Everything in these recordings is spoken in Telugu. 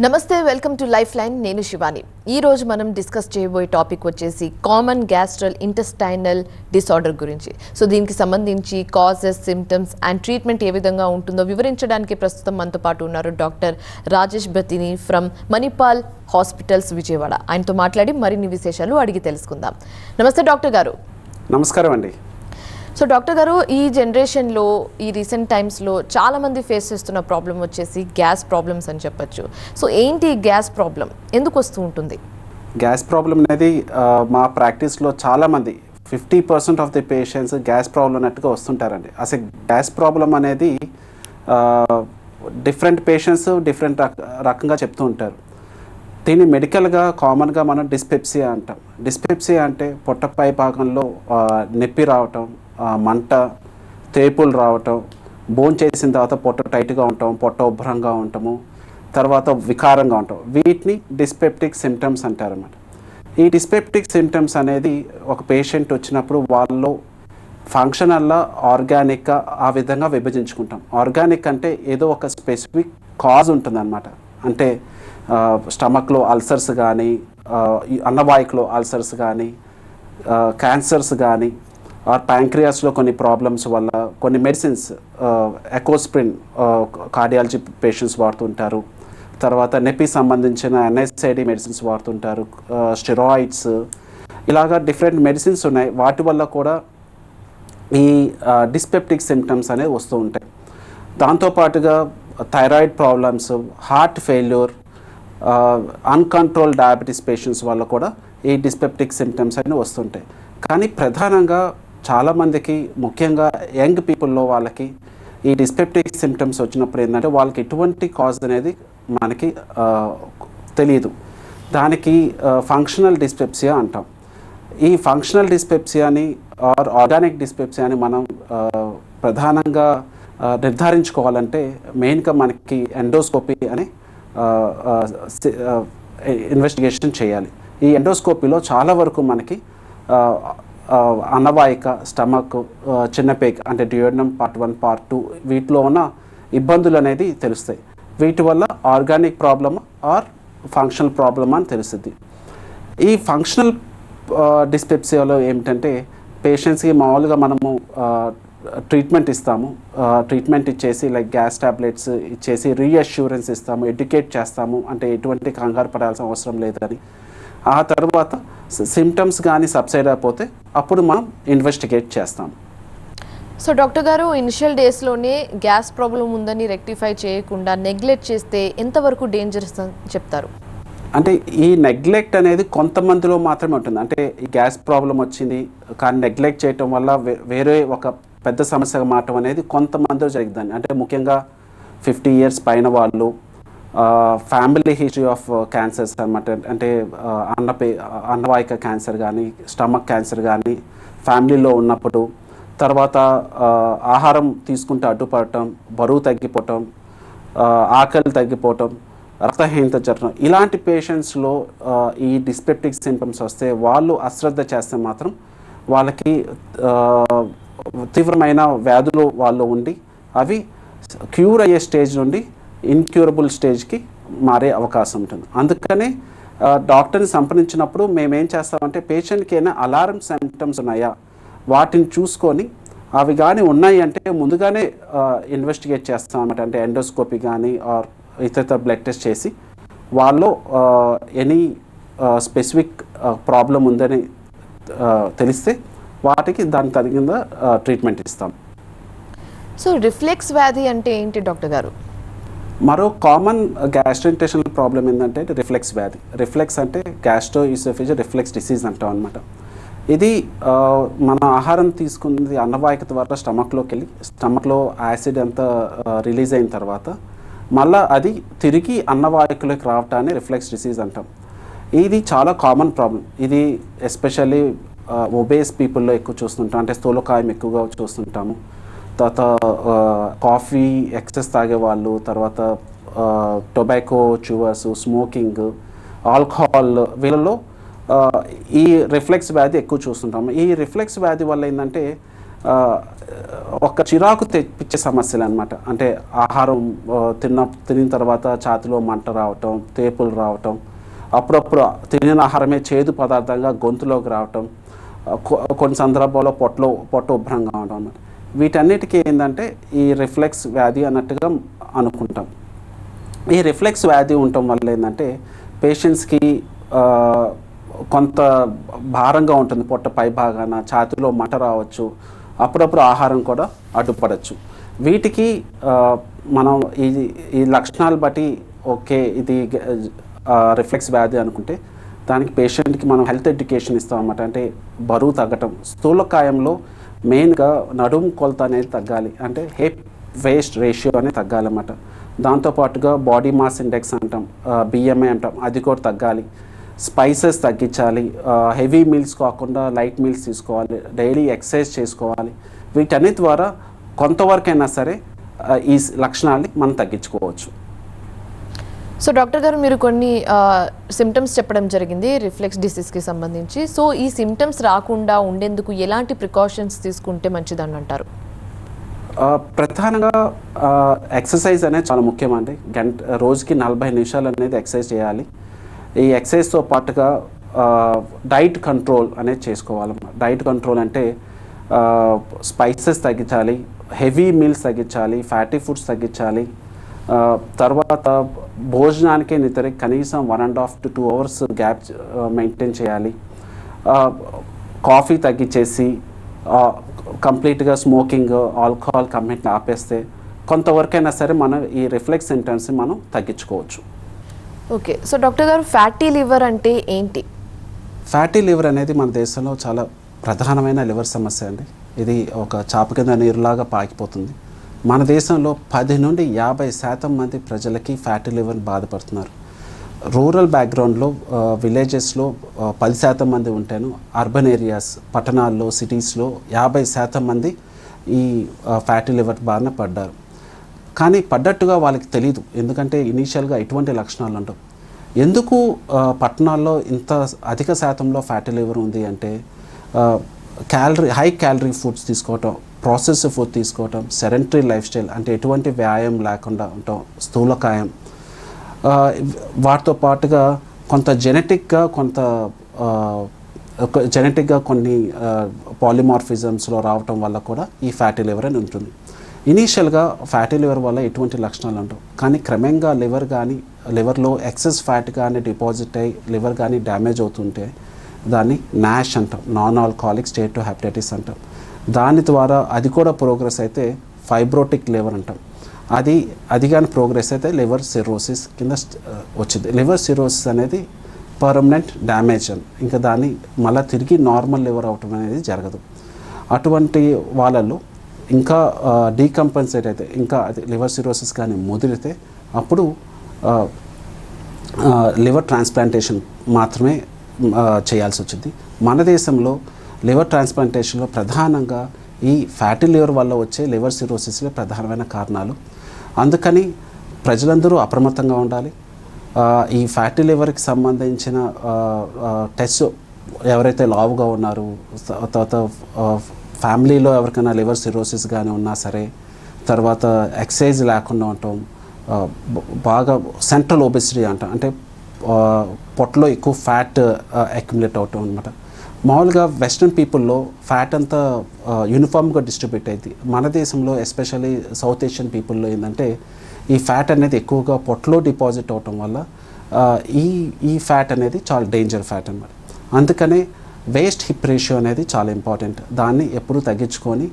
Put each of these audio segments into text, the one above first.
నమస్తే వెల్కమ్ టు లైఫ్ లైన్ నేను శివాని. ఈ రోజు మనం డిస్కస్ చేయబోయే టాపిక్ వచ్చేసి కామన్ గ్యాస్ట్రల్ ఇంటెస్టైనల్ డిసార్డర్ గురించి. సో దీనికి సంబంధించి కాజెస్ సిమ్టమ్స్ అండ్ ట్రీట్మెంట్ ఏ విధంగా ఉంటుందో వివరించడానికి ప్రస్తుతం మనతో పాటు ఉన్నారు doctor Rajesh Bathini from Manipal hospitals Vijayawada. ఆయనతో మాట్లాడి మరిన్ని విశేషాలు అడిగి తెలుసుకుందాం. నమస్తే డాక్టర్ గారు. నమస్కారం అండి. సో డాక్టర్ గారు ఈ జనరేషన్లో ఈ రీసెంట్ టైమ్స్లో చాలామంది ఫేస్ చేస్తున్న ప్రాబ్లం వచ్చేసి గ్యాస్ ప్రాబ్లమ్స్ అని చెప్పొచ్చు. సో ఏంటి గ్యాస్ ప్రాబ్లం ఎందుకు వస్తూ ఉంటుంది? గ్యాస్ ప్రాబ్లం అనేది మా ప్రాక్టీస్లో చాలామంది fifty percent of the patients gas problem అన్నట్టుగా వస్తుంటారండి. అసలు గ్యాస్ ప్రాబ్లం అనేది డిఫరెంట్ పేషెంట్స్ డిఫరెంట్ రకంగా చెప్తూ ఉంటారు. దీన్ని మెడికల్గా కామన్గా మనం డిస్పెప్సియా అంటాం. డిస్పెప్సియా అంటే పొట్టపై భాగంలో నొప్పి రావటం మంట తేపులు రావటం బోన్ చేసిన తర్వాత పొట్ట టైట్గా ఉంటాం పొట్ట ఉభ్రంగా ఉంటాము తర్వాత వికారంగా ఉంటాం వీటిని డిస్పెప్టిక్ సిమ్టమ్స్ అంటారన్నమాట. ఈ డిస్పెప్టిక్ సిమ్టమ్స్ అనేది ఒక పేషెంట్ వచ్చినప్పుడు వాళ్ళు ఫంక్షనల్లా ఆర్గానిక్గా ఆ విధంగా విభజించుకుంటాం. ఆర్గానిక్ అంటే ఏదో ఒక స్పెసిఫిక్ కాజ్ ఉంటుందన్నమాట. అంటే స్టమక్లో అల్సర్స్ కానీ అన్నవాయికలో అల్సర్స్ కానీ క్యాన్సర్స్ కానీ ఆర్ ప్యాంక్రియాస్లో కొన్ని ప్రాబ్లమ్స్ వల్ల కొన్ని మెడిసిన్స్ ఎకోస్ప్రిన్ కార్డియాలజీ పేషెంట్స్ వాడుతుంటారు. తర్వాత నెప్పి సంబంధించిన ఎన్ఎస్ఐడి మెడిసిన్స్ వాడుతుంటారు స్టెరాయిడ్స్. ఇలాగా డిఫరెంట్ మెడిసిన్స్ ఉన్నాయి. వాటి వల్ల కూడా ఈ డిస్పెప్టిక్ సిమ్టమ్స్ అనేవి వస్తూ ఉంటాయి. దాంతోపాటుగా thyroid problems heart failure uncontrolled diabetes patients వల్ల కూడా ఈ డిస్పెప్టిక్ సిమ్టమ్స్ అనేవి వస్తుంటాయి. కానీ ప్రధానంగా చాలామందికి ముఖ్యంగా యంగ్ పీపుల్లో వాళ్ళకి ఈ డిస్పెప్టిక్ సిమ్టమ్స్ వచ్చినప్పుడు ఏంటంటే వాళ్ళకి ఎటువంటి కాజ్ అనేది మనకి తెలియదు దానికి ఫంక్షనల్ డిస్పెప్సియా అంటాం. ఈ ఫంక్షనల్ డిస్పెప్సియాని ఆర్ ఆర్గానిక్ డిస్పెప్సియాని మనం ప్రధానంగా నిర్ధారించుకోవాలంటే మెయిన్గా మనకి ఎండోస్కోపీ అనే ఇన్వెస్టిగేషన్ చేయాలి. ఈ ఎండోస్కోపీలో చాలా వరకు మనకి అనవాయిక అన్నవాయిక స్టమక్ చిన్నపేక్ అంటే duodenum part one part two వీటిలో ఉన్న ఇబ్బందులు అనేది తెలుస్తాయి. వీటి వల్ల organic problem or functional problem అని తెలుస్తుంది. ఈ ఫంక్షనల్ డిస్పెప్సియాలో ఏమిటంటే పేషెంట్స్కి మామూలుగా మనము ట్రీట్మెంట్ ఇస్తాము. ట్రీట్మెంట్ ఇచ్చేసి లైక్ గ్యాస్ టాబ్లెట్స్ ఇచ్చేసి రీఅష్యూరెన్స్ ఇస్తాము ఎడ్యుకేట్ చేస్తాము. అంటే ఎటువంటి కంగారు పడాల్సిన అవసరం లేదని. ఆ తర్వాత సిమ్టమ్స్ కానీ సబ్సైడ్ అయిపోతే అప్పుడు మనం ఇన్వెస్టిగేట్ చేస్తాం. సో డాక్టర్ గారు ఇనిషియల్ డేస్లోనే గ్యాస్ ప్రాబ్లం ఉందని రెక్టిఫై చేయకుండా నెగ్లెక్ట్ చేస్తే ఎంతవరకు డేంజరస్ అని చెప్తారు? అంటే ఈ నెగ్లెక్ట్ అనేది కొంతమందిలో మాత్రమే ఉంటుంది. అంటే ఈ గ్యాస్ ప్రాబ్లం వచ్చింది కానీ నెగ్లెక్ట్ చేయటం వల్ల వేరే ఒక పెద్ద సమస్యగా మారటం అనేది కొంతమందిలో జరుగుతుంది. అంటే ముఖ్యంగా ఫిఫ్టీ ఇయర్స్ పైన వాళ్ళు ఫ్యామిలీ హిస్టరీ ఆఫ్ క్యాన్సర్స్ అనమాట అంటే అన్నపే అన్నవాయిక క్యాన్సర్ కానీ స్టమక్ క్యాన్సర్ కానీ ఫ్యామిలీలో ఉన్నప్పుడు తర్వాత ఆహారం తీసుకుంటే అడ్డుపడటం బరువు తగ్గిపోవటం ఆకలి తగ్గిపోవటం రక్తహీనత జరగడం ఇలాంటి పేషెంట్స్లో ఈ డిస్పెప్టిక్ సింటమ్స్ వస్తే వాళ్ళు అశ్రద్ధ చేస్తే మాత్రం వాళ్ళకి తీవ్రమైన వ్యాధులు వాళ్ళు ఉండి అవి క్యూర్ అయ్యే స్టేజ్ నుండి ఇన్క్యూరబుల్ స్టేజ్కి మారే అవకాశం ఉంటుంది. అందుకనే డాక్టర్ని సంప్రదించినప్పుడు మేము ఏం చేస్తామంటే పేషెంట్కి ఏమైనా అలారం సిమ్టమ్స్ ఉన్నాయా? వాటిని చూసుకొని అవి కానీ ఉన్నాయి అంటే ముందుగానే ఇన్వెస్టిగేట్ చేస్తాం అనమాట అంటే ఎండోస్కోపీ కానీ ఆర్ ఇతర బ్లడ్ టెస్ట్ చేసి వాళ్ళు ఎనీ స్పెసిఫిక్ ప్రాబ్లం ఉందని తెలిస్తే వాటికి దాని తగిన ట్రీట్మెంట్ ఇస్తాం. సో రిఫ్లెక్స్ వ్యాధి అంటే ఏంటి డాక్టర్ గారు? మరో కామన్ గ్యాస్ట్రోఇంటెషనల్ ప్రాబ్లం ఏంటంటే రిఫ్లెక్స్ వ్యాధి. రిఫ్లెక్స్ అంటే గ్యాస్ట్రో ఈసోఫేజ్ రిఫ్లెక్స్ డిసీజ్ అంటాం అనమాట ఇది మన ఆహారం తీసుకుంది అన్నవాహిక ద్వారా స్టమక్లోకి వెళ్ళి స్టమక్లో యాసిడ్ అంతా రిలీజ్ అయిన తర్వాత మళ్ళా అది తిరిగి అన్నవాహికలోకి రావటాన్ని రిఫ్లెక్స్ డిసీజ్ అంటాం. ఇది చాలా కామన్ ప్రాబ్లం ఇది ఎస్పెషల్లీ ఒబేస్ పీపుల్లో ఎక్కువ చూస్తుంటాం. అంటే స్థూలకాయం ఎక్కువగా చూస్తుంటాము. తర్వాత కాఫీ ఎక్సెస్ తాగేవాళ్ళు తర్వాత టొబాకో చూవర్స్ స్మోకింగ్ ఆల్కహాల్ వీళ్ళలో ఈ రిఫ్లెక్స్ వ్యాధి ఎక్కువ చూస్తుంటాము ఈ రిఫ్లెక్స్ వ్యాధి వల్ల ఏంటంటే ఒక చిరాకు తెప్పించే సమస్యలు అనమాట అంటే ఆహారం తిన్న తినిన తర్వాత ఛాతిలో మంట రావటం తేపులు రావటం అప్పుడప్పుడు తినిన ఆహారమే చేదు పదార్థంగా గొంతులోకి రావటం కొ- కొన్ని సందర్భాల్లో పొట్టలో పొట్ట ఉభ్రంగా ఉండడం అన్నమాట. వీటన్నిటికీ ఏంటంటే ఈ రిఫ్లెక్స్ వ్యాధి అన్నట్టుగా అనుకుంటాం. ఈ రిఫ్లెక్స్ వ్యాధి ఉండటం వల్ల ఏంటంటే పేషెంట్స్కి కొంత భారంగా ఉంటుంది. పొట్ట పై భాగాన ఛాతిలో మట రావచ్చు. అప్పుడప్పుడు ఆహారం కూడా అడ్డుపడచ్చు. వీటికి మనం ఈ ఈ లక్షణాలు బట్టి ఓకే ఇది రిఫ్లెక్స్ వ్యాధి అనుకుంటే దానికి పేషెంట్కి మనం హెల్త్ ఎడ్యుకేషన్ ఇస్తాం అన్నమాట. అంటే బరువు తగ్గటం. స్థూలకాయంలో మెయిన్గా నడుము కొలత అనేది తగ్గాలి. అంటే హెప్ వేస్ట్ రేషియో అనేది తగ్గాలన్నమాట. దాంతోపాటుగా బాడీ మాస్ ఇండెక్స్ అంటాం బిఎంఐ అంటాం అది కూడా తగ్గాలి. స్పైసెస్ తగ్గించాలి. హెవీ మీల్స్ కాకుండా లైట్ మీల్స్ తీసుకోవాలి. డైలీ ఎక్సర్సైజ్ చేసుకోవాలి. వీటన్నిటి ద్వారా కొంతవరకైనా సరే ఈ లక్షణాలని మనం తగ్గించుకోవచ్చు. సో డాక్టర్ గారు మీరు కొన్ని సిమ్టమ్స్ చెప్పడం జరిగింది రిఫ్లెక్స్ డిసీజ్కి సంబంధించి. సో ఈ సిమ్టమ్స్ రాకుండా ఉండేందుకు ఎలాంటి ప్రికాషన్స్ తీసుకుంటే మంచిదని అంటారు? ప్రధానంగా ఎక్సర్సైజ్ అనేది చాలా ముఖ్యమండి. గంట రోజుకి నలభై నిమిషాలు అనేది ఎక్సర్సైజ్ చేయాలి. ఈ ఎక్సర్సైజ్తో పాటుగా డైట్ కంట్రోల్ అనేది చేసుకోవాలి. డైట్ కంట్రోల్ అంటే స్పైసెస్ తగ్గించాలి హెవీ మీల్స్ తగ్గించాలి ఫ్యాటీ ఫుడ్స్ తగ్గించాలి తర్వాత భోజనానికి నిద్ర కనీసం one and half to two hours gap maintain చేయాలి. కాఫీ తగ్గించేసి కంప్లీట్గా స్మోకింగ్ ఆల్కహాల్ కంప్లీట్ ఆపేస్తే కొంతవరకైనా సరే మనం ఈ రిఫ్లెక్స్ సింటమ్స్ని మనం తగ్గించుకోవచ్చు. ఓకే. సో డాక్టర్ గారు ఫ్యాటీ లివర్ అంటే ఏంటి? ఫ్యాటీ లివర్ అనేది మన దేశంలో చాలా ప్రధానమైన లివర్ సమస్య అండి. ఇది ఒక చాప కింద నీరులాగా పాకిపోతుంది. మన దేశంలో పది నుండి యాభై శాతం మంది ప్రజలకి ఫ్యాటీ లివర్ బాధపడుతున్నారు. రూరల్ బ్యాక్గ్రౌండ్లో విలేజెస్లో పది శాతం మంది ఉంటాను అర్బన్ ఏరియాస్ పట్టణాల్లో సిటీస్లో యాభై శాతం మంది ఈ ఫ్యాటీ లివర్ బారిన పడ్డారు. కానీ పడ్డట్టుగా వాళ్ళకి తెలియదు ఎందుకంటే ఇనీషియల్గా ఎటువంటి లక్షణాలు ఉండవు. ఎందుకు పట్టణాల్లో ఇంత అధిక శాతంలో ఫ్యాటీ లివర్ ఉంది అంటే క్యాలరీ హై క్యాలరీ ఫుడ్స్ తీసుకోవటం ప్రాసెస్ ఫుడ్ తీసుకోవటం సెడెంటరీ లైఫ్ స్టైల్ అంటే ఎటువంటి వ్యాయామం లేకుండా ఉండటం స్థూలకాయం. వాటితో పాటుగా కొంత జెనెటిక్గా కొంత జెనెటిక్గా కొన్ని పాలిమార్ఫిజమ్స్లో రావటం వల్ల కూడా ఈ ఫ్యాటీ లివర్ అని ఉంటుంది. ఇనీషియల్గా ఫ్యాటీ లివర్ వల్ల ఎటువంటి లక్షణాలు ఉండవు. కానీ క్రమంగా లివర్ కానీ లివర్లో ఎక్సెస్ ఫ్యాట్ కానీ డిపాజిట్ అయ్యి లివర్ కానీ డ్యామేజ్ అవుతుంటే దాన్ని నాష్ అంటాం. Non alcoholic steatohepatitis అంటాం. దాని ద్వారా అది కూడా ప్రోగ్రెస్ అయితే ఫైబ్రోటిక్ లివర్ అంటాం. అది అది కానీ ప్రోగ్రెస్ అయితే లివర్ సిరోసిస్ కింద వచ్చింది. లివర్ సిరోసిస్ అనేది పర్మనెంట్ డ్యామేజ్ అని. ఇంకా దాన్ని మళ్ళీ తిరిగి నార్మల్ లివర్ అవటం అనేది జరగదు. అటువంటి వాళ్ళలో ఇంకా డీకంపెన్సేట్ అయితే ఇంకా అది లివర్ సిరోసిస్ కానీ ముదిరితే అప్పుడు లివర్ ట్రాన్స్ప్లాంటేషన్ మాత్రమే చేయాల్సి వచ్చింది. మన దేశంలో లివర్ ట్రాన్స్ప్లాంటేషన్లో ప్రధానంగా ఈ ఫ్యాటీ లివర్ వల్ల వచ్చే లివర్ సిరోసిస్లే ప్రధానమైన కారణాలు. అందుకని ప్రజలందరూ అప్రమత్తంగా ఉండాలి. ఈ ఫ్యాటీ లివర్కి సంబంధించిన టెస్ట్ ఎవరైతే లావుగా ఉన్నారు తర్వాత ఫ్యామిలీలో ఎవరికైనా లివర్ సిరోసిస్ కానీ ఉన్నా సరే తర్వాత ఎక్సైజ్ లేకుండా ఉండటం బాగా సెంట్రల్ ఒబెసిటీ అంట అంటే పొట్టలో ఎక్కువ ఫ్యాట్ అక్యుములేట్ అవటం అనమాట మామూలుగా వెస్ట్రన్ పీపుల్లో ఫ్యాట్ అంతా యూనిఫామ్గా డిస్ట్రిబ్యూట్ అయింది మన దేశంలో ఎస్పెషల్లీ సౌత్ ఏషియన్ పీపుల్లో ఏంటంటే ఈ ఫ్యాట్ అనేది ఎక్కువగా పొట్టలో డిపాజిట్ అవటం వల్ల ఈ ఈ ఫ్యాట్ అనేది చాలా డేంజర్ ఫ్యాట్ అనమాట అందుకనే వేస్ట్ హిప్ రేషియో అనేది చాలా ఇంపార్టెంట్ దాన్ని ఎప్పుడూ తగ్గించుకొని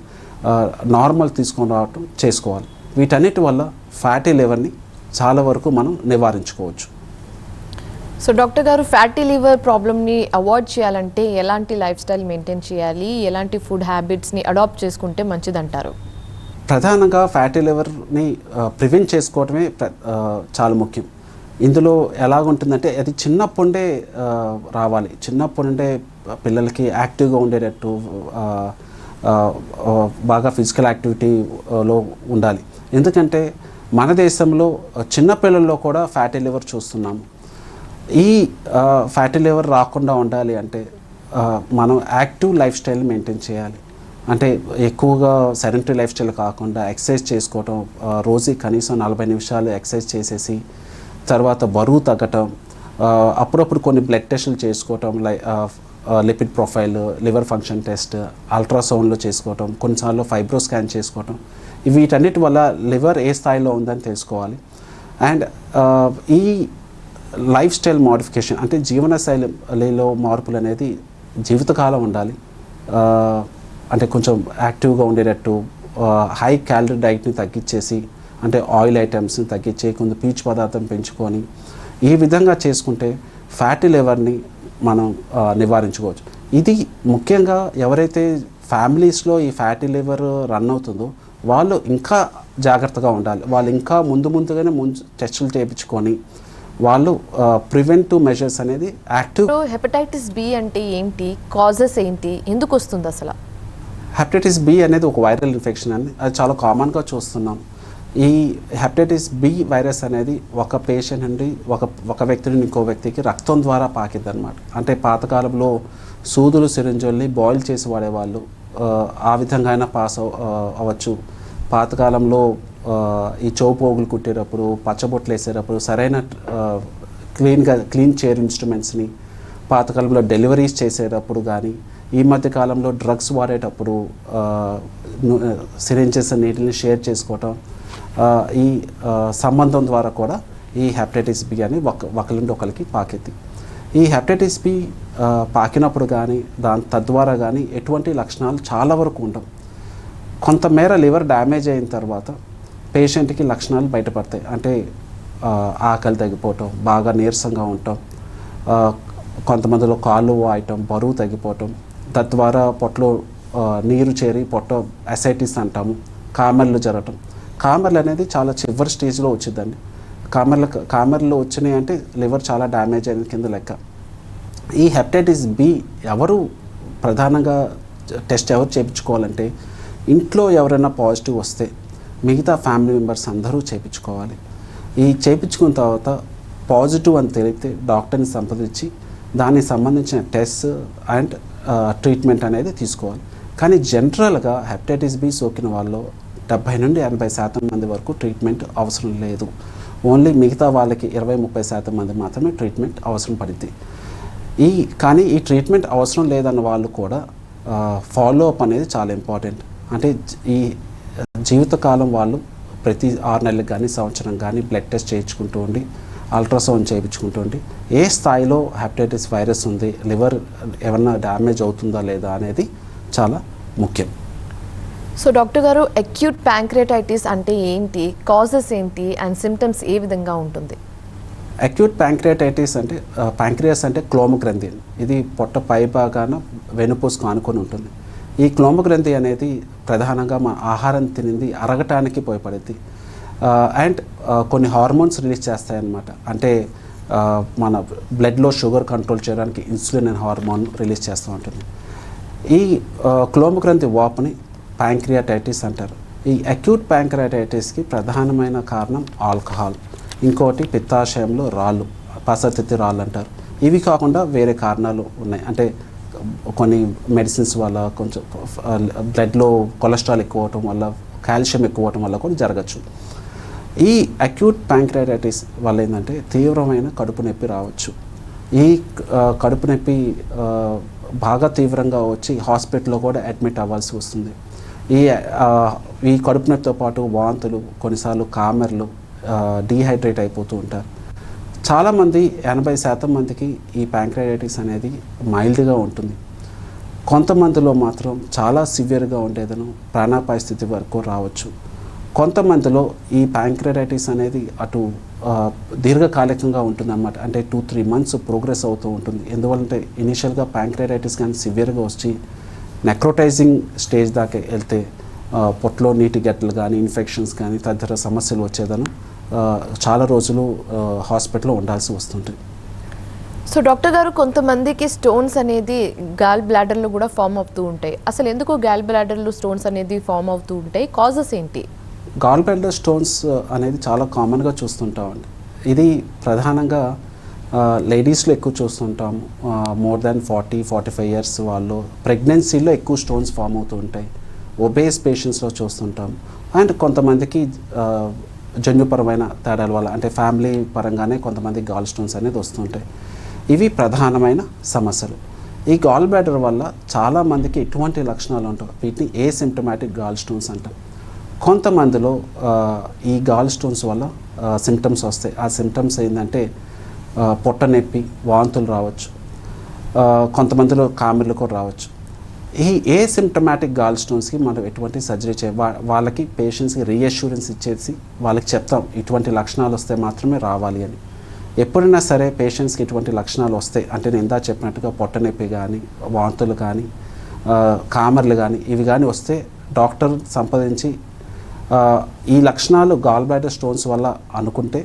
నార్మల్ తీసుకొని రావటం చేసుకోవాలి. వీటన్నిటి వల్ల ఫ్యాటీ లివర్ని చాలా వరకు మనం నివారించుకోవచ్చు. సో డాక్టర్ గారు ఫ్యాటీ లివర్ ప్రాబ్లమ్ని అవాయిడ్ చేయాలంటే ఎలాంటి లైఫ్ స్టైల్ మెయింటైన్ చేయాలి? ఎలాంటి ఫుడ్ హ్యాబిట్స్ని అడాప్ట్ చేసుకుంటే మంచిదంటారు? ప్రధానంగా ఫ్యాటీ లివర్ని ప్రివెంట్ చేసుకోవటమే ప్ర- చాలా ముఖ్యం. ఇందులో ఎలాగుంటుందంటే అది చిన్నప్పుడే ఆ, రావాలి. నుండే పిల్లలకి యాక్టివ్గా ఉండేటట్టు బాగా ఫిజికల్ యాక్టివిటీలో ఉండాలి. ఎందుకంటే మన దేశంలో చిన్న పిల్లల్లో కూడా ఫ్యాటీ లివర్ చూస్తున్నాము. ఈ ఫ్యాటీ లివర్ రాకుండా ఉండాలి అంటే మనం యాక్టివ్ లైఫ్ స్టైల్ మెయింటైన్ చేయాలి. అంటే ఎక్కువగా సెడెంటరీ లైఫ్ స్టైల్ కాకుండా ఎక్సర్సైజ్ చేసుకోవటం రోజు కనీసం నలభై నిమిషాలు ఎక్సర్సైజ్ చేసేసి తర్వాత బరువు తగ్గటం అప్పుడప్పుడు కొన్ని బ్లడ్ టెస్టులు చేసుకోవటం like lipid profile liver function test అల్ట్రాసౌండ్లో చేసుకోవటం కొన్నిసార్లు ఫైబ్రో స్కాన్ చేసుకోవటం వీటన్నిటి వల్ల లివర్ ఏ స్థాయిలో ఉందని తెలుసుకోవాలి. అండ్ ఈ లైఫ్ స్టైల్ మోడిఫికేషన్ అంటే జీవనశైలిలో మార్పులు అనేది జీవితకాలం ఉండాలి. అంటే కొంచెం యాక్టివ్గా ఉండేటట్టు హై క్యాలరీ డైట్ని తగ్గించేసి అంటే ఆయిల్ ఐటమ్స్ని తగ్గించి కొంత పీచు పదార్థం పెంచుకొని ఈ విధంగా చేసుకుంటే ఫ్యాటీ లివర్ని మనం నివారించుకోవచ్చు. ఇది ముఖ్యంగా ఎవరైతే ఫ్యామిలీస్లో ఈ ఫ్యాటీ లివర్ రన్ అవుతుందో వాళ్ళు ఇంకా జాగ్రత్తగా ఉండాలి. వాళ్ళు ఇంకా ముందు ముందుగానే ముందు టెస్టులు చేయించుకొని వాళ్ళు ప్రివెంటివ్ మెజర్స్ అనేది యాక్టివ్ హెపటైటిస్ బి అంటే ఏంటి? కాజెస్ ఏంటి? ఎందుకు వస్తుంది అసలు? హెపటైటిస్ బి అనేది ఒక వైరల్ ఇన్ఫెక్షన్ అని అది చాలా కామన్గా చూస్తున్నాం. ఈ హెపటైటిస్ బి వైరస్ అనేది ఒక పేషెంట్ నుండి ఒక ఒక వ్యక్తి నుండి ఇంకో వ్యక్తికి రక్తం ద్వారా పాకిద్ది అనమాట అంటే పాతకాలంలో సూదులు సిరింజుల్ని బాయిల్ చేసి వాడేవాళ్ళు ఆ, ఆ విధంగా అయినా పాస్ అవ్వచ్చు. పాతకాలంలో ఈ చౌపోగులు కుట్టేటప్పుడు పచ్చబొట్లు వేసేటప్పుడు సరైన క్లీన్గా క్లీన్ చేర్ ఇన్స్ట్రుమెంట్స్ని పాతకాలంలో డెలివరీస్ చేసేటప్పుడు కానీ ఈ మధ్య కాలంలో డ్రగ్స్ వాడేటప్పుడు సిరింజెస్ నీటిని షేర్ చేసుకోవటం ఈ సంబంధం ద్వారా కూడా ఈ హెపటైటిస్ బి అని ఒక ఒకరి ఒకరికి పాకింది ఈ హెపటైటిస్ బి పాకినప్పుడు కానీ దాని తద్వారా కానీ ఎటువంటి లక్షణాలు చాలా వరకు ఉండవు. కొంతమేర లివర్ డ్యామేజ్ అయిన తర్వాత పేషెంట్కి లక్షణాలు బయటపడతాయి. అంటే ఆకలి తగ్గిపోవటం బాగా నీరసంగా ఉండటం కొంతమందిలో కాళ్ళు వాయటం బరువు తగ్గిపోవటం తద్వారా పొట్టలో నీరు చేరి పొట్ట అసైటిస్ అంటాము కామెర్లు జరగటం. కామెర్లు అనేది చాలా చివరి స్టేజ్లో వచ్చిందండి. కామెర్లు కామెర్లు వచ్చినాయి అంటే లివర్ చాలా డ్యామేజ్ అయిన కింద లెక్క. ఈ హెప్టైటిస్ బి ఎవరు ప్రధానంగా టెస్ట్ ఎవరు చేయించుకోవాలంటే ఇంట్లో ఎవరైనా పాజిటివ్ వస్తే మిగతా ఫ్యామిలీ మెంబర్స్ అందరూ చేయించుకోవాలి ఈ చేయించుకున్న తర్వాత పాజిటివ్ అని తెలిపితే డాక్టర్ని సంప్రదించి దానికి సంబంధించిన టెస్ట్ అండ్ ట్రీట్మెంట్ అనేది తీసుకోవాలి. కానీ జనరల్గా హెపటైటిస్ బి సోకిన వాళ్ళు డెబ్బై నుండి ఎనభై శాతం మంది వరకు ట్రీట్మెంట్ అవసరం లేదు. ఓన్లీ మిగతా వాళ్ళకి ఇరవై ముప్పై శాతం మంది మాత్రమే ట్రీట్మెంట్ అవసరం పడింది. ఈ కానీ ఈ ట్రీట్మెంట్ అవసరం లేదన్న వాళ్ళు కూడా ఫాలో అప్ అనేది చాలా ఇంపార్టెంట్. అంటే ఈ జీవితకాలం వాళ్ళు ప్రతి ఆరు నెలలకు కానీ సంవత్సరం కానీ బ్లడ్ టెస్ట్ చేయించుకుంటూ ఉండి అల్ట్రాసౌండ్ చేయించుకుంటూ ఉండి ఏ స్థాయిలో హెపటైటిస్ వైరస్ ఉంది లివర్ ఏమన్నా డ్యామేజ్ అవుతుందా లేదా అనేది చాలా ముఖ్యం. సో డాక్టర్ గారు అక్యూట్ ప్యాంక్రియాటైటిస్ అంటే ఏంటి? కాజెస్ ఏంటి? అండ్ సిమ్టమ్స్ ఏ విధంగా ఉంటుంది? అక్యూట్ ప్యాంక్రియాటైటిస్ అంటే ప్యాంక్రియాస్ అంటే క్లోమగ్రంథి ఇది పొట్ట పై భాగాన వెనుపూసుకు ఆనుకొని ఉంటుంది. ఈ క్లోమగ్రంథి అనేది ప్రధానంగా మన ఆహారం తినింది అరగటానికి పోయపడింది అండ్ కొన్ని హార్మోన్స్ రిలీజ్ చేస్తాయన్నమాట. అంటే మన బ్లడ్లో షుగర్ కంట్రోల్ చేయడానికి ఇన్సులిన్ అనే హార్మోన్ రిలీజ్ చేస్తూ ఉంటుంది. ఈ క్లోమ క్లోమగ్రంథి వాపుని ప్యాంక్రియాటైటిస్ అంటారు. ఈ అక్యూట్ ప్యాంక్రియాటైటిస్కి ప్రధానమైన కారణం ఆల్కహాల్. ఇంకోటి పిత్తాశయంలో రాళ్ళు పసతిత్తి రాళ్ళు అంటారు. ఇవి కాకుండా వేరే కారణాలు ఉన్నాయి. అంటే కొన్ని మెడిసిన్స్ వల్ల కొంచెం బ్లడ్లో కొలెస్ట్రాల్ ఎక్కువ అవటం వల్ల కాల్షియం ఎక్కువ అవటం వల్ల కూడా జరగచ్చు. ఈ అక్యూట్ ప్యాంక్రైటిస్ వల్ల ఏంటంటే తీవ్రమైన కడుపు నొప్పి రావచ్చు. ఈ కడుపు నొప్పి బాగా తీవ్రంగా వచ్చి హాస్పిటల్లో కూడా అడ్మిట్ అవ్వాల్సి వస్తుంది. ఈ ఈ కడుపు నొప్పితో పాటు వాంతులు కొన్నిసార్లు కామెర్లు డీహైడ్రేట్ అయిపోతూ ఉంటారు. చాలామంది ఎనభై శాతం మందికి ఈ ప్యాంక్రైటిస్ అనేది మైల్డ్గా ఉంటుంది. కొంతమందిలో మాత్రం చాలా సివియర్గా ఉండేదను ప్రాణాపాయ స్థితి వరకు రావచ్చు. కొంతమందిలో ఈ ప్యాంక్రైటిస్ అనేది అటు దీర్ఘకాలికంగా ఉంటుందన్నమాట. అంటే టూ త్రీ మంత్స్ ప్రోగ్రెస్ అవుతూ ఉంటుంది. ఎందువల్లంటే ఇనిషియల్గా ప్యాంక్రైటిస్ కానీ సివియర్గా వచ్చి నెక్రోటైజింగ్ స్టేజ్ దాకా వెళ్తే పొట్టలో నీటి గట్టలు కానీ ఇన్ఫెక్షన్స్ కానీ తదితర సమస్యలు వచ్చేదను. చాలా రోజులు హాస్పిటల్లో ఉండాల్సి వస్తుంటుంది సో డాక్టర్ గారు కొంతమందికి స్టోన్స్ అనేది గాల్ బ్లాడర్లో కూడా ఫామ్ అవుతూ ఉంటాయి. అసలు ఎందుకు గాల్ బ్లాడర్లో స్టోన్స్ అనేది ఫామ్ అవుతూ ఉంటాయి? కాజెస్ ఏంటి? గాల్ బ్లాడర్ స్టోన్స్ అనేది చాలా కామన్గా చూస్తుంటామండి. ఇది ప్రధానంగా లేడీస్లో ఎక్కువ చూస్తుంటాము. More than forty forty five years వాళ్ళు ప్రెగ్నెన్సీలో ఎక్కువ స్టోన్స్ ఫామ్ అవుతూ ఉంటాయి. ఒబేస్ పేషెంట్స్లో చూస్తుంటాం అండ్ కొంతమందికి జన్యుపరమైన తేడాల వల్ల అంటే ఫ్యామిలీ పరంగానే కొంతమంది గాల్ స్టోన్స్ అనేది వస్తుంటాయి. ఇవి ప్రధానమైన సమస్యలు. ఈ గాల్ బ్లాడర్ వల్ల చాలామందికి ఎటువంటి లక్షణాలు ఉంటాయి. వీటిని ఏ సిమ్టమాటిక్ గాల్ స్టోన్స్ అంటాం. కొంతమందిలో ఈ గాల్ స్టోన్స్ వల్ల సిమ్టమ్స్ వస్తాయి. ఆ సిమ్టమ్స్ ఏంటంటే పొట్ట నొప్పి వాంతులు రావచ్చు. కొంతమందిలో కామెర్లు కూడా రావచ్చు. ఈ ఏ సిమ్టమాటిక్ గాల్ స్టోన్స్కి మనం ఎటువంటి సర్జరీ చే వాళ్ళకి పేషెంట్స్కి రీఅష్యూరెన్స్ ఇచ్చేసి వాళ్ళకి చెప్తాం ఇటువంటి లక్షణాలు వస్తే మాత్రమే రావాలి అని. ఎప్పుడైనా సరే పేషెంట్స్కి ఇటువంటి లక్షణాలు వస్తాయి అంటే నేను ఇందా చెప్పినట్టుగా పొట్టనొప్పి కానీ వాంతులు కానీ కామర్లు కానీ ఇవి కానీ వస్తే డాక్టర్ సంప్రదించి ఈ లక్షణాలు గాల్ బ్లాడర్ స్టోన్స్ వల్ల అనుకుంటే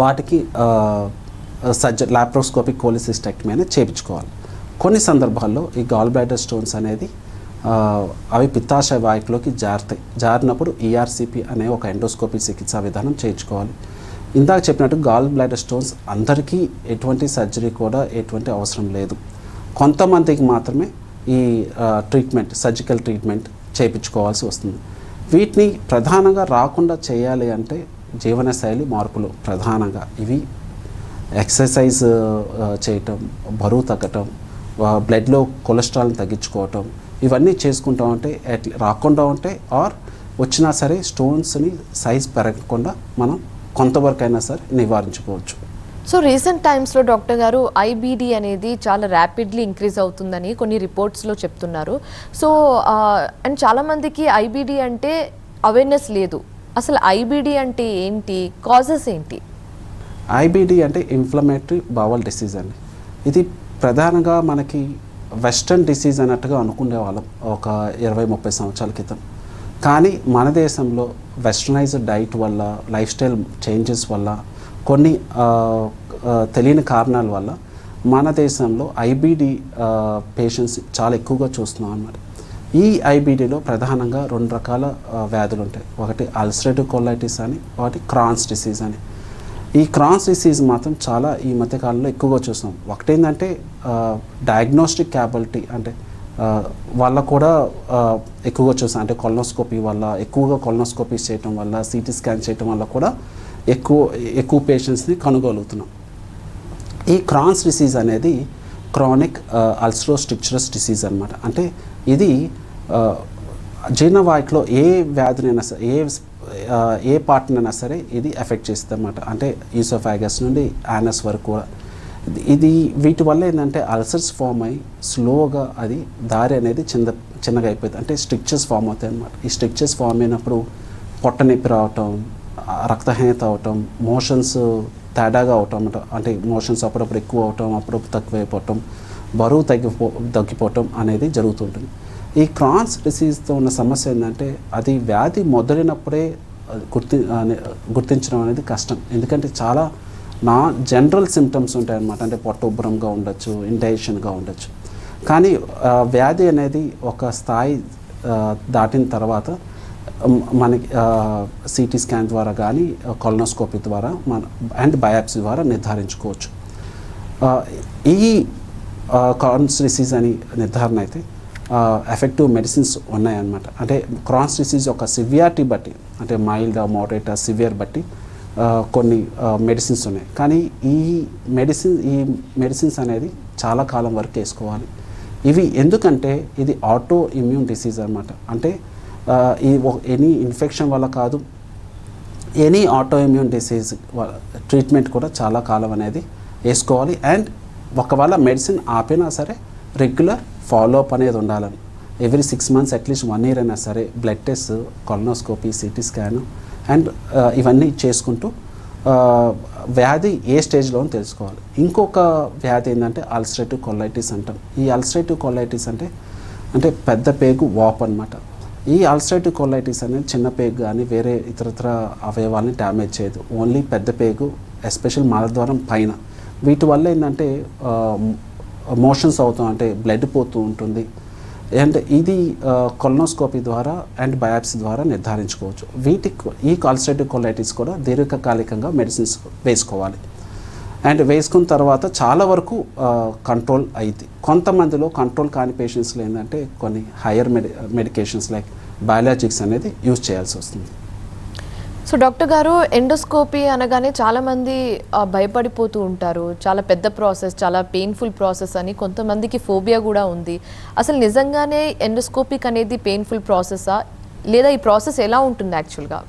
వాటికి సర్జ లాప్రోస్కోపిక్ కోలిసిస్టెక్టమీ అనేది చేయించుకోవాలి. కొన్ని సందర్భాల్లో ఈ గాల్ బ్లాడర్ స్టోన్స్ అనేది అవి పిత్తాశయ వాయుకులోకి జారుతాయి జారినప్పుడు ఈఆర్సిపి అనే ఒక ఎండోస్కోపీ చికిత్సా విధానం చేయించుకోవాలి. ఇందాక చెప్పినట్టు గాల్ బ్లాడర్ స్టోన్స్ అందరికీ ఎటువంటి సర్జరీ కూడా ఎటువంటి అవసరం లేదు. కొంతమందికి మాత్రమే ఈ ట్రీట్మెంట్ సర్జికల్ ట్రీట్మెంట్ చేయించుకోవాల్సి వస్తుంది. వీటిని ప్రధానంగా రాకుండా చేయాలి అంటే జీవనశైలి మార్పులు ప్రధానంగా. ఇవి ఎక్సర్సైజ్ చేయటం బరువు తగ్గటం బ్లడ్లో కొలెస్ట్రాల్ని తగ్గించుకోవటం ఇవన్నీ చేసుకుంటా ఉంటే రాకుండా ఉంటే ఆర్ వచ్చినా సరే స్టోన్స్ని సైజ్ పెరగకుండా మనం కొంతవరకు అయినా సరే నివారించుకోవచ్చు. సో రీసెంట్ టైమ్స్లో డాక్టర్ గారు ఐబీడీ అనేది చాలా ర్యాపిడ్లీ ఇంక్రీజ్ అవుతుందని కొన్ని రిపోర్ట్స్లో చెప్తున్నారు. సో అండ్ చాలామందికి ఐబీడీ అంటే అవేర్నెస్ లేదు. అసలు ఐబీడీ అంటే ఏంటి? కాజెస్ ఏంటి? ఐబిడి అంటే ఇన్ఫ్లమేటరీ బవల్ డిసీజ్ అండి. ఇది ప్రధానంగా మనకి వెస్ట్రన్ డిసీజ్ అన్నట్టుగా అనుకునే వాళ్ళం ఒక ఇరవై ముప్పై సంవత్సరాల క్రితం. కానీ మన దేశంలో వెస్టర్నైజ్డ్ డైట్ వల్ల లైఫ్ స్టైల్ చేంజెస్ వల్ల కొన్ని తెలియని కారణాల వల్ల మన దేశంలో ఐబీడీ పేషెంట్స్ చాలా ఎక్కువగా చూస్తున్నాం అన్నమాట. ఈ ఐబీడీలో ప్రధానంగా రెండు రకాల వ్యాధులు ఉంటాయి ఒకటి అల్సరేటివ్ కొలైటిస్ అని ఒకటి క్రాన్స్ డిసీజ్ అని. ఈ క్రాన్స్ డిసీజ్ మాత్రం చాలా ఈ మధ్యకాలంలో ఎక్కువగా చూస్తాం ఒకటేంటంటే డయాగ్నోస్టిక్ క్యాబిలిటీ అంటే వల్ల వాళ్ళ కూడా ఎక్కువగా చూస్తాం అంటే కొలనోస్కోపీ వల్ల ఎక్కువగా కొలనోస్కోపీ చేయటం వల్ల సిటీ స్కాన్ చేయటం వల్ల కూడా ఎక్కువ ఎక్కువ పేషెంట్స్ని కనుగొలుగుతున్నాం. ఈ క్రాన్స్ డిసీజ్ అనేది క్రానిక్ అల్స్ట్రోస్ట్రిక్చరస్ డిసీజ్ అనమాట అంటే ఇది ఆ, ఏ వ్యాధినైనా సరే ఏ ఏ పార్ట్నైనా సరే ఇది ఎఫెక్ట్ చేస్తుంది అనమాట అంటే ఈసోఫాగస్ నుండి యానస్ వరకు కూడా. ఇది- వీటి వల్ల ఏంటంటే అల్సర్స్ ఫామ్ అయ్యి స్లోగా అది దారి అనేది చిన్న చిన్నగా అయిపోతుంది అంటే స్ట్రిక్చర్స్ ఫామ్ అవుతాయి అనమాట ఈ స్ట్రిక్చర్స్ ఫామ్ అయినప్పుడు పొట్ట నొప్పి రావటం రక్తహీనత అవటం మోషన్స్ తేడాగా అవటం అనమాట అంటే మోషన్స్ అప్పుడప్పుడు ఎక్కువ అవటం అప్పుడప్పుడు తక్కువైపోవటం బరువు తగ్గిపో తగ్గిపోవటం అనేది జరుగుతుంటుంది ఈ క్రాన్స్ డిసీజ్తో ఉన్న సమస్య ఏంటంటే అది వ్యాధి మొదలైనప్పుడే గుర్తి అనే- గుర్తించడం అనేది కష్టం. ఎందుకంటే చాలా నా జనరల్ సిమ్టమ్స్ ఉంటాయి అన్నమాట అంటే పొట్ట ఉబ్బరంగా ఉండొచ్చు ఇండైజెషన్గా ఉండొచ్చు. కానీ వ్యాధి అనేది ఒక స్థాయి దాటిన తర్వాత మనకి సిటీ స్కాన్ ద్వారా కానీ కొలనోస్కోపీ ద్వారా మన అండ్ బయాప్సీ ద్వారా నిర్ధారించుకోవచ్చు. ఈ కార్న్స్ డిసీజ్ అని నిర్ధారణ అయితే ఎఫెక్టివ్ మెడిసిన్స్ ఉన్నాయన్నమాట. అంటే క్రాన్స్ డిసీజ్ ఒక సివియారిటీ బట్టి అంటే మైల్డ్ మోడరేట్ సివియర్ బట్టి కొన్ని మెడిసిన్స్ ఉన్నాయి. కానీ ఈ మెడిసిన్ ఈ మెడిసిన్స్ అనేది చాలా కాలం వరకు వేసుకోవాలి. ఇవి ఎందుకంటే ఇది ఆటో ఇమ్యూన్ డిసీజ్ అనమాట అంటే ఈ ఎనీ ఇన్ఫెక్షన్ వల్ల కాదు any auto immune disease treatment కూడా చాలా కాలం అనేది వేసుకోవాలి. అండ్ ఒకవేళ మెడిసిన్ ఆపినా సరే రెగ్యులర్ ఫాలోఅప్ అనేది ఉండాలని. Every six months at least one year అయినా సరే blood test colonoscopy CT scan and ఇవన్నీ చేసుకుంటూ uh, వ్యాధి ఏ స్టేజ్లో అని తెలుసుకోవాలి. ఇంకొక వ్యాధి ఏంటంటే అల్సరేటివ్ కొలైటిస్ అంటాం. ఈ అల్సరేటివ్ కొలైటిస్ అంటే అంటే పెద్ద పేగు వాప్ అన్నమాట. ఈ అల్సరేటివ్ కొలైటిస్ అనేది చిన్న పేగు కానీ వేరే ఇతరత్ర అవయవాల్ని డ్యామేజ్ చేయదు. ఓన్లీ పెద్ద పేగు ఎస్పెషల్ మలద్వారం పైన. వీటి వల్ల ఏంటంటే uh, మోషన్స్ అవుతాం అంటే బ్లడ్ పోతూ ఉంటుంది. అండ్ ఇది కొలనోస్కోపీ ద్వారా అండ్ బయాప్సీ ద్వారా నిర్ధారించుకోవచ్చు. వీటికి ఈ అల్సరేటివ్ కొలైటిస్ కూడా దీర్ఘకాలికంగా మెడిసిన్స్ వేసుకోవాలి. అండ్ వేసుకున్న తర్వాత చాలా వరకు కంట్రోల్ అయింది. కొంతమందిలో కంట్రోల్ కాని పేషెంట్స్లో ఏంటంటే కొన్ని higher medi medications like biologics అనేది యూజ్ చేయాల్సి వస్తుంది. సో డాక్టర్ గారు ఎండోస్కోపీ అనగానే చాలామంది భయపడిపోతూ ఉంటారు. చాలా పెద్ద ప్రాసెస్ చాలా పెయిన్ఫుల్ ప్రాసెస్ అని కొంతమందికి ఫోబియా కూడా ఉంది. అసలు నిజంగానే ఎండోస్కోపిక్ అనేది పెయిన్ఫుల్ ప్రాసెసా? లేదా ఈ ప్రాసెస్ ఎలా ఉంటుంది యాక్చువల్గా?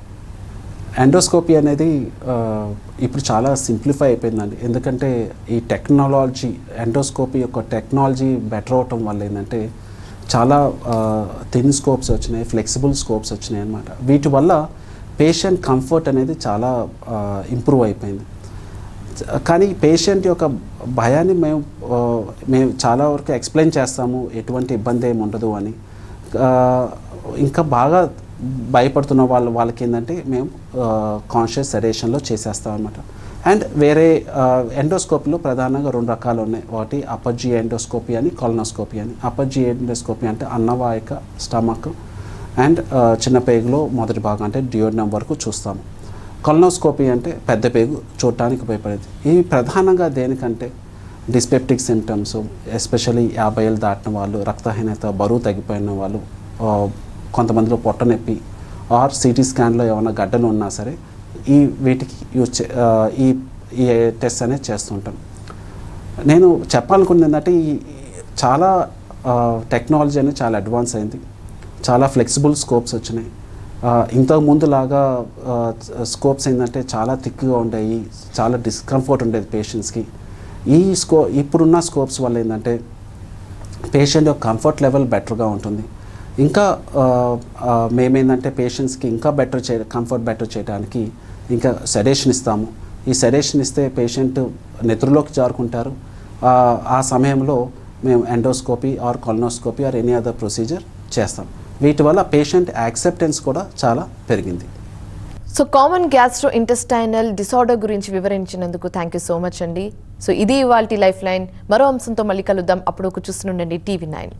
ఎండోస్కోపీ అనేది ఇప్పుడు చాలా సింప్లిఫై అయిపోయిందండి. ఎందుకంటే ఈ టెక్నాలజీ ఎండోస్కోపీ యొక్క టెక్నాలజీ బెటర్ అవటం వల్ల ఏంటంటే చాలా థిన్ స్కోప్స్ వచ్చినాయి ఫ్లెక్సిబుల్ స్కోప్స్ వచ్చినాయి అనమాట వీటి వల్ల పేషెంట్ కంఫర్ట్ అనేది చాలా ఇంప్రూవ్ అయిపోయింది. కానీ పేషెంట్ యొక్క భయాన్ని మేము మేము చాలా వరకు ఎక్స్ప్లెయిన్ చేస్తాము ఎటువంటి ఇబ్బంది ఏమి ఉండదు అని. ఇంకా బాగా భయపడుతున్న వాళ్ళు వాళ్ళకి ఏంటంటే మేము కాన్షియస్ సెడేషన్లో చేసేస్తాం అనమాట అండ్ వేరే ఎండోస్కోపీలో ప్రధానంగా రెండు రకాలు ఉన్నాయి. ఒకటి అపర్జీ ఎండోస్కోపీ అని కొలనోస్కోపీ అని. అపర్జీ ఎండోస్కోపీ అంటే అన్నవాయక స్టమక్. అండ్ చిన్న పేగులో మొదటి భాగం అంటే డియోడినం వరకు చూస్తాము. కొలనోస్కోపీ అంటే పెద్ద పేగు చూడటానికి ఉపయోగపడేది. ఇవి ప్రధానంగా దేనికంటే డిస్పెప్టిక్ సిమ్టమ్స్ ఎస్పెషల్లీ యాభై ఏళ్ళు దాటిన వాళ్ళు రక్తహీనత బరువు తగ్గిపోయిన వాళ్ళు కొంతమందిలో పొట్ట నొప్పి ఆర్ సిటీ స్కాన్లో ఏమైనా గడ్డలు ఉన్నా సరే ఈ వీటికి యూజ్ చే ఈ ఈ టెస్ట్ అనేది చేస్తుంటాం. నేను చెప్పాలనుకున్నది ఏంటంటే ఈ చాలా టెక్నాలజీ అనేది చాలా అడ్వాన్స్ అయింది. చాలా ఫ్లెక్సిబుల్ స్కోప్స్ వచ్చినాయి. ఇంతకుముందు ఇంతకు ముందులాగా స్కోప్స్ ఏంటంటే చాలా థిక్గా ఉండేవి చాలా డిస్కంఫర్ట్ ఉండేది పేషెంట్స్కి ఈ స్కో ఇప్పుడున్న స్కోప్స్ వల్ల ఏంటంటే పేషెంట్ యొక్క కంఫర్ట్ లెవెల్ బెటర్గా ఉంటుంది. ఇంకా మేమేందంటే పేషెంట్స్కి ఇంకా బెటర్ చే కంఫర్ట్ బెటర్ చేయడానికి ఇంకా సెడేషన్ ఇస్తాము. ఈ సెడేషన్ ఇస్తే పేషెంట్ నిద్రలోకి జారుకుంటారు. ఆ, ఆ సమయంలో మేము endoscopy or colonoscopy or any other procedure చేస్తాం. వీటి వల్ల పేషెంట్ యాక్సెప్టెన్స్ కూడా చాలా పెరిగింది. So common gastro intestinal disorder గురించి వివరించినందుకు థ్యాంక్ యూ సో మచ్ అండి. సో ఇది ఇవాల్టి లైఫ్ లైన్ మరో అంశంతో మళ్ళీ కలుద్దాం. అప్పుడు ఒక చూస్తుండండి టీవీ నైన్